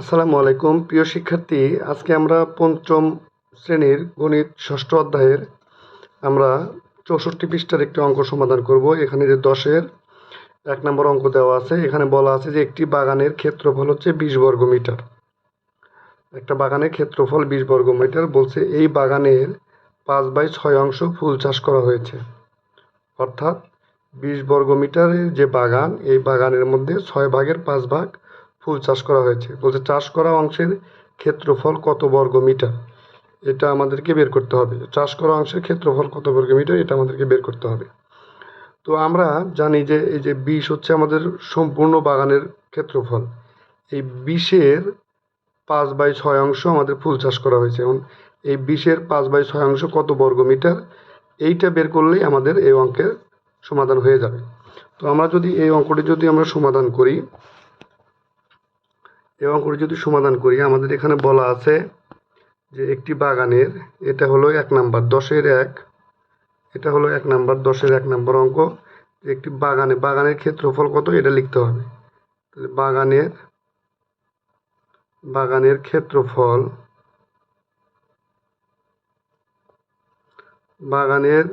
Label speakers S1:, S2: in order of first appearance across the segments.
S1: আসসালামু আলাইকুম। প্রিয় শিক্ষার্থী, আজকে আমরা পঞ্চম শ্রেণির গণিত ষষ্ঠ অধ্যায়ের আমরা চৌষট্টি পৃষ্ঠার একটি অঙ্ক সমাধান করব। এখানে যে দশের এক নম্বর অঙ্ক দেওয়া আছে, এখানে বলা আছে যে একটি বাগানের ক্ষেত্রফল হচ্ছে বিশ বর্গ মিটার। একটা বাগানের ক্ষেত্রফল বিশ বর্গ মিটার বলছে এই বাগানের পাঁচ বাই ছয় অংশ ফুল চাষ করা হয়েছে। অর্থাৎ বিশ বর্গ মিটারের যে বাগান, এই বাগানের মধ্যে ছয় ভাগের পাঁচ ভাগ ফুল চাষ করা হয়েছে। বলছে, চাষ করা অংশের ক্ষেত্রফল কত বর্গ মিটার? এটা আমাদেরকে বের করতে হবে। চাষ করা অংশের ক্ষেত্রফল কত বর্গ মিটার, এটা আমাদেরকে বের করতে হবে। তো আমরা জানি যে, এই যে বিষ হচ্ছে আমাদের সম্পূর্ণ বাগানের ক্ষেত্রফল। এই বিষের পাঁচ বাই ছয় অংশ আমাদের ফুল চাষ করা হয়েছে। এবং এই বিষের পাঁচ বাই ছয় অংশ কত বর্গ মিটার, এইটা বের করলেই আমাদের এই অঙ্কের সমাধান হয়ে যাবে। তো আমরা যদি এই অঙ্কটি যদি আমরা সমাধান করি এই অঙ্কটি যদি সমাধান করি, আমাদের এখানে বলা আছে যে একটি বাগানের, এটা হলো এক নাম্বার, দশের এক, এটা হলো এক নাম্বার, দশের এক নাম্বার অঙ্ক একটি বাগানে, বাগানের ক্ষেত্রফল কত, এটা লিখতে হবে। তাহলে বাগানের বাগানের ক্ষেত্রফল বাগানের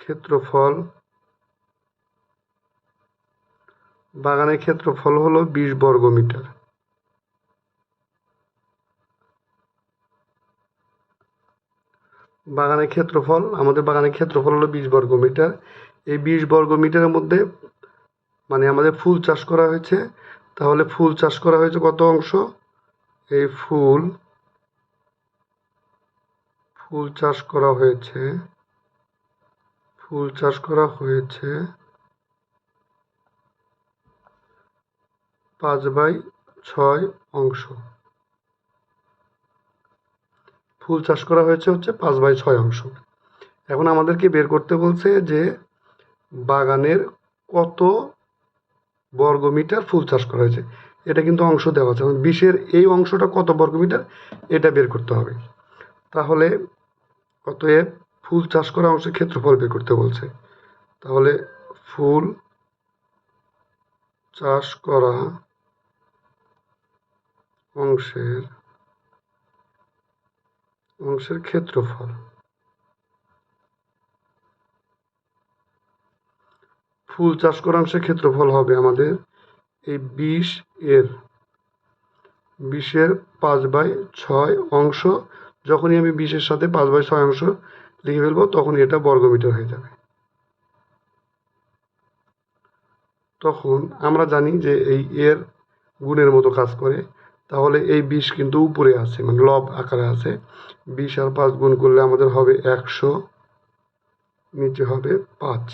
S1: ক্ষেত্রফল বাগানের ক্ষেত্রফল হলো বিশ বর্গ মিটার। বাগানের ক্ষেত্রফল, আমাদের বাগানের ক্ষেত্রফল হলো বিশ বর্গ মিটার। এই বিশ বর্গ মিটারের মধ্যে মানে আমাদের ফুল চাষ করা হয়েছে, তাহলে ফুল চাষ করা হয়েছে কত অংশ? এই ফুল ফুল চাষ করা হয়েছে, ফুল চাষ করা হয়েছে পাঁচ বাই ছয় অংশ। ফুল চাষ করা হয়েছে হচ্ছে পাঁচ বাই ছয় অংশ। এখন আমাদেরকে বের করতে বলছে যে বাগানের কত বর্গ মিটার ফুল চাষ করা হয়েছে। এটা কিন্তু অংশ দেওয়া আছে। বিশের এই অংশটা কত বর্গ মিটার, এটা বের করতে হবে। তাহলে কত অতএব ফুল চাষ করা অংশের ক্ষেত্রফল বের করতে বলছে। তাহলে ফুল চাষ করা অংশের অংশের ক্ষেত্রফল। ফুল চাষ করা অংশের ক্ষেত্রফল হবে আমাদের এই বিশ এর। বিশের পাঁচ বাই ছয় অংশ, যখনই আমি বিশের সাথে পাঁচ বাই ছয় অংশ লিখে ফেলব, তখনই এটা বর্গমিটার হয়ে যাবে। তখন আমরা জানি যে এই এর গুণের মতো কাজ করে। তাহলে এই বিশ কিন্তু উপরে আছে মানে লব আকারে আছে। বিশ আর পাঁচ গুণ করলে আমাদের হবে একশো, নিচে হবে পাঁচ।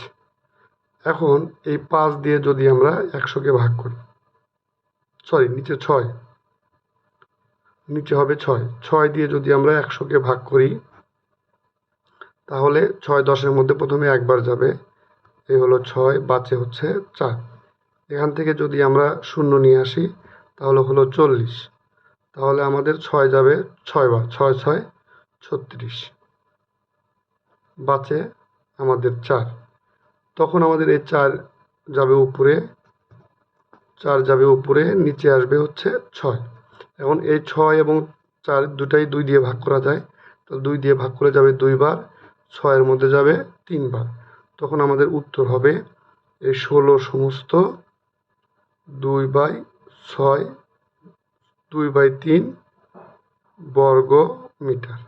S1: এখন এই পাঁচ দিয়ে যদি আমরা একশোকে ভাগ করি সরি নিচে ছয়, নিচে হবে ছয়। ছয় দিয়ে যদি আমরা একশোকে ভাগ করি, তাহলে ছয় দশের মধ্যে প্রথমে একবার যাবে, এই হলো ছয়, বাঁচে হচ্ছে চার। এখান থেকে যদি আমরা শূন্য নিয়ে আসি তাহলে হলো চল্লিশ। তাহলে আমাদের ছয় যাবে ছয় বার ছয় ছয় ছত্রিশ। বাঁচে আমাদের চার। তখন আমাদের এই চার যাবে উপরে, চার যাবে উপরে, নিচে আসবে হচ্ছে ছয়। এখন এই ছয় এবং চার দুটাই দুই দিয়ে ভাগ করা যায়। তো দুই দিয়ে ভাগ করে যাবে দুইবার ছয়ের মধ্যে যাবে তিনবার তখন আমাদের উত্তর হবে এই ষোলো সমস্ত দুই বাই ছয় দুই বাই তিন বর্গ মিটার।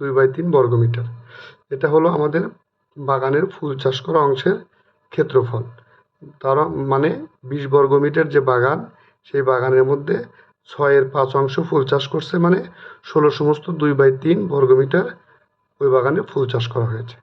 S1: দুই বাই তিন বর্গ মিটার। এটা হলো আমাদের বাগানের ফুল চাষ করা অংশের ক্ষেত্রফল। তার মানে বিশ বর্গ মিটার যে বাগান, সেই বাগানের মধ্যে ছয়ের পাঁচ অংশ ফুল চাষ করছে মানে ষোলো সমস্ত দুই বাই তিন বর্গ মিটার ওই বাগানে ফুল চাষ করা হয়েছে।